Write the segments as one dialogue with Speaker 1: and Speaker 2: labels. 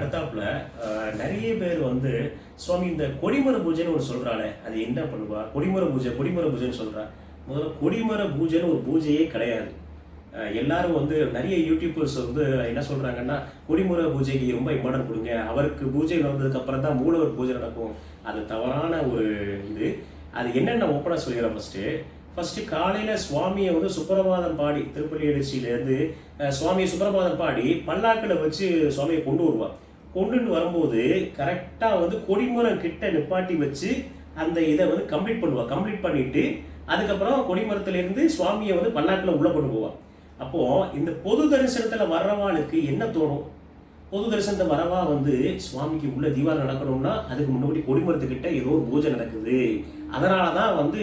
Speaker 1: அடுத்தாப்புல நிறைய பேர் வந்து சுவாமி இந்த கொடிமர பூஜைன்னு ஒன்று சொல்றாளே அது என்ன பண்ணுவா? கொடிமர பூஜை கொடிமர பூஜைன்னு சொல்றா. முதல்ல கொடிமர பூஜைன்னு ஒரு பூஜையே கிடையாது. எல்லாரும் வந்து நிறைய யூடியூபர்ஸ் வந்து என்ன சொல்றாங்கன்னா கொடிமர பூஜைக்கு ரொம்ப இம்பார்டன் கொடுங்க. அவருக்கு பூஜை நடந்ததுக்கு அப்புறம் தான் மூலவர் பூஜை நடக்கும். அது தவறான ஒரு இது. அது என்னென்ன ஓப்பனாக சொல்லிடுறேன் ஃபர்ஸ்ட் ஃபர்ஸ்ட் காலையில சுவாமியை வந்து சுப்பிரபாதம் பாடி திருப்பள்ளி எழுச்சியிலேருந்து சுவாமியை சுப்பிரபாதம் பாடி பல்லாக்கில் வச்சு சுவாமியை கொண்டு வருவான் கொண்டுன்னு வரும்போது கரெக்டாக வந்து கொடிமரம் கிட்ட நிப்பாட்டி வச்சு அந்த இதை வந்து கம்ப்ளீட் பண்ணுவாள் கம்ப்ளீட் பண்ணிட்டு அதுக்கப்புறம் கொடிமரத்துலேருந்து சுவாமியை வந்து பல்லாட்டில் உள்ளே கொண்டு போவாள் அப்போது இந்த பொது தரிசனத்தில் வர்றவாளுக்கு என்ன தோணும்? பொது தரிசனத்தை வரவா வந்து சுவாமிக்கு உள்ள தீபாவளி நடக்கணும்னா அதுக்கு முன்னாடி கொடிமரத்துக்கிட்ட ஏதோ ஒரு பூஜை நடக்குது. அதனால தான் வந்து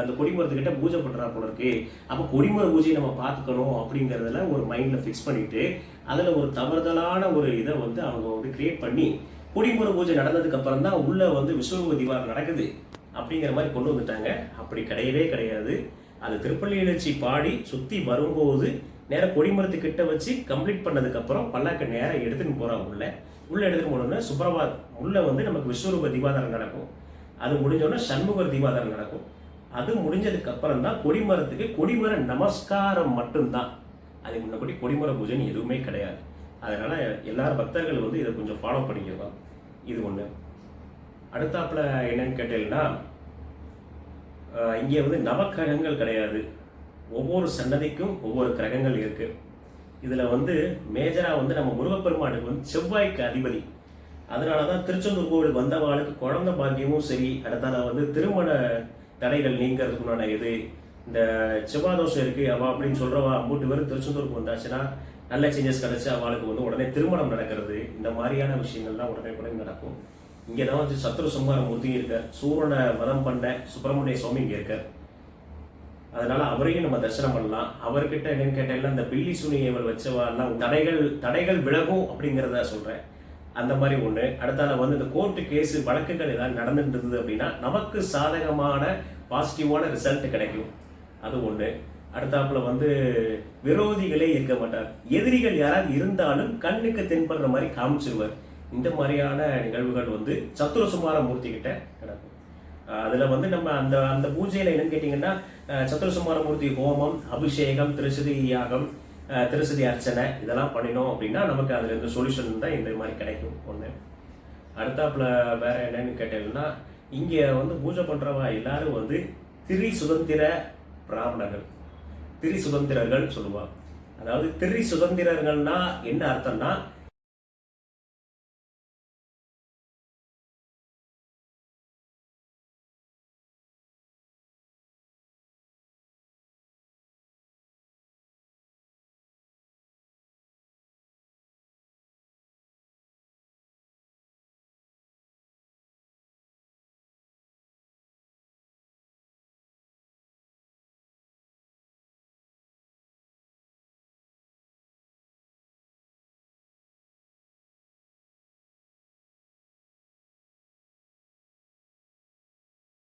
Speaker 1: அந்த கொடிமரத்துக்கிட்ட பூஜை பண்றா போல இருக்கு. அப்போ கொடிமர பூஜையை நம்ம பார்த்துக்கணும் அப்படிங்கிறதுல ஒரு மைண்டில் ஃபிக்ஸ் பண்ணிட்டு அதில் ஒரு தவறுதலான ஒரு இதை வந்து அவங்க வந்து கிரியேட் பண்ணி கொடிமர பூஜை நடந்ததுக்கு அப்புறம் தான் உள்ளே வந்து விஸ்வரூப தீபாவளி நடக்குது. அப்படிங்கிற மாதிரி கொண்டு வந்துட்டாங்க. அப்படி கிடையவே கிடையாது. அது திருப்பள்ளி எழுச்சி பாடி சுற்றி வரும்போது நேராக கொடிமரத்துக்கிட்ட வச்சு கம்ப்ளீட் பண்ணதுக்கப்புறம் பல்லாக்க நேராக எடுத்துன்னு போகிறான் உள்ளே. உள்ளே எடுத்துன்னு போனோம்னா சுப்ரபாத் உள்ளே வந்து நமக்கு விஸ்வரூப தீபாதாரம் நடக்கும். அது முடிஞ்சோடனே சண்முகர் தீபாதாரம் நடக்கும். அது முடிஞ்சதுக்கப்புறம் தான் கொடிமரத்துக்கு கொடிமர நமஸ்காரம் மட்டும்தான். அதுக்கு முன்னாடி கொடிமர பூஜைன்னு எதுவுமே கிடையாது. அதனால் எல்லாரும் பக்தர்கள் வந்து இதை கொஞ்சம் ஃபாலோ பண்ணிக்கலாம் இது ஒன்று அடுத்தாப்புல என்னன்னு கேட்டீங்கன்னா இங்கே வந்து நவக்கிரகங்கள் கிடையாது. ஒவ்வொரு சன்னதிக்கும் ஒவ்வொரு கிரகங்கள் இருக்குது இதில் வந்து மேஜராக வந்து நம்ம முருகப்பெருமானுக்கு வந்து செவ்வாய்க்கு அதிபதி. அதனால தான் திருச்செந்தூர் கோவில் வந்தவாளுக்கு குழந்த பாக்கியமும் சரி அடுத்தால வந்து திருமண தடைகள் நீங்கிறதுக்குண்டான இது. இந்த செவ்வாதோஷம் இருக்கு அவள் அப்படின்னு சொல்றவா மூட்டு பேர் திருச்செந்தூருக்கு வந்தாச்சுன்னா நல்ல சேஞ்சஸ் கிடைச்சு அவளுக்கு வந்து உடனே திருமணம் நடக்கிறது. இந்த மாதிரியான விஷயங்கள்லாம் உடனே உடனே நடக்கும். இங்கே தான் வந்து சத்ரு சம்ஹார மூர்த்தி இருக்கார். சூரனை வதம் பண்ண சுப்பிரமணிய சுவாமி இங்கே இருக்கார். அதனால அவரையும் நம்ம தரிசனம் பண்ணலாம். அவர்கிட்ட என்னன்னு கேட்டேன்னா இந்த பில்லி சுனியவர் வச்சவாலாம் தடைகள் தடைகள் விலகும் அப்படிங்கிறத சொல்றேன். அந்த மாதிரி ஒண்ணு. அடுத்தால வந்து இந்த கோர்ட்டு கேஸ் வழக்குகள் ஏதாவது நடந்துட்டு இருந்தது அப்படின்னா நமக்கு சாதகமான பாசிட்டிவான ரிசல்ட் கிடைக்கும். அது ஒண்ணு. அடுத்தாப்புல வந்து விரோதிகளே இருக்க மாட்டார். எதிரிகள் யாராவது இருந்தாலும் கண்ணுக்கு தென்படுற மாதிரி காமிச்சிருவார். இந்த மாதிரியான நிகழ்வுகள் வந்து சத்துர சுமார மூர்த்தி நடக்கும் அதில் வந்து நம்ம அந்த அந்த பூஜையில் என்னன்னு கேட்டிங்கன்னா சத்துரசுமார சத்துர சுமார மூர்த்தி ஹோமம் அபிஷேகம் திருசதி யாகம் திருசதி அர்ச்சனை இதெல்லாம் பண்ணினோம் அப்படின்னா நமக்கு அதில் இருந்து சொல்யூஷன் தான் இந்த மாதிரி கிடைக்கும் ஒன்று அடுத்தாப்புல வேற என்னன்னு கேட்டீங்கன்னா இங்கே வந்து பூஜை பண்ணுறவா எல்லாரும் வந்து திரி சுதந்திர பிராமணர்கள். திரி சுதந்திரர்கள் சொல்லுவாங்க. அதாவது திரி சுதந்திரர்கள்னா என்ன அர்த்தம்னா